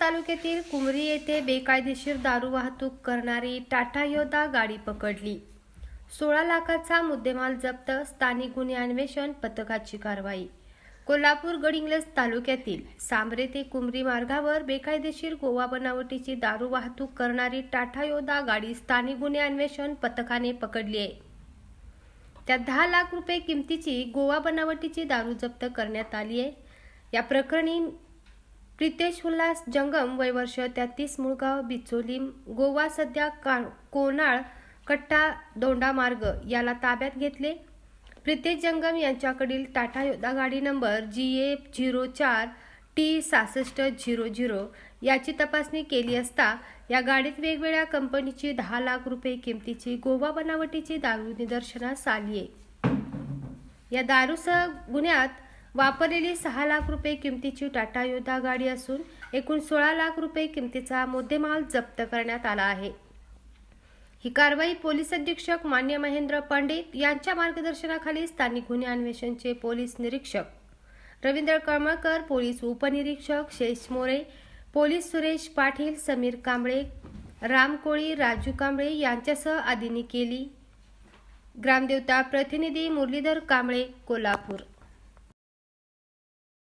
तालुक्यातील कुमरी येथे बेकायदेशीर दारू वाहतूक करणारी टाटा योदा गाडी पकडली. सोळा लाखाचा मुद्देमाल जप्त स्थानिक गुन्हे अन्वेषण पथकाची कारवाई. कोल्हापूर गडिंग्लज तालुक्यातील सांबरे ते कुमरी मार्गावर बेकायदेशीर गोवा बनावटीची दारू वाहतूक करणारी टाटा योदा गाडी स्थानिक गुन्हे अन्वेषण पथकाने पकडली आहे. त्यात दहा लाख रुपये किमतीची गोवा बनावटीची दारू जप्त करण्यात आली आहे. या प्रकरणी प्रितेश उल्हास जंगम वय वर्ष तेहतीस मुळगाव बिचोली गोवा सध्या का कोनाळ कट्टा दोंडा मार्ग याला ताब्यात घेतले. प्रितेश जंगम यांच्याकडील टाटा योद्धा गाडी नंबर जी ए झिरो चार टी सहासष्ट झिरो झिरो याची तपासणी केली असता या गाडीत वेगवेगळ्या कंपनीची दहा लाख रुपये किमतीची गोवा बनावटीची दारू निदर्शनास आली आहे या दारूसह गुन्ह्यात वापरलेली सहा लाख रुपये किमतीची टाटा योद्धा गाडी असून एकूण सोळा लाख रुपये किमतीचा मुद्देमाल जप्त करण्यात आला आहे. ही कारवाई पोलीस अधीक्षक मान्य महेंद्र पंडित यांच्या मार्गदर्शनाखाली स्थानिक गुन्हे अन्वेषणचे पोलीस निरीक्षक रवींद्र कळमळकर पोलीस उपनिरीक्षक शेष मोरे पोलीस सुरेश पाटील समीर कांबळे राम कोळी राजू कांबळे यांच्यासह आदींनी केली. ग्रामदेवता प्रतिनिधी मुरलीधर कांबळे कोल्हापूर.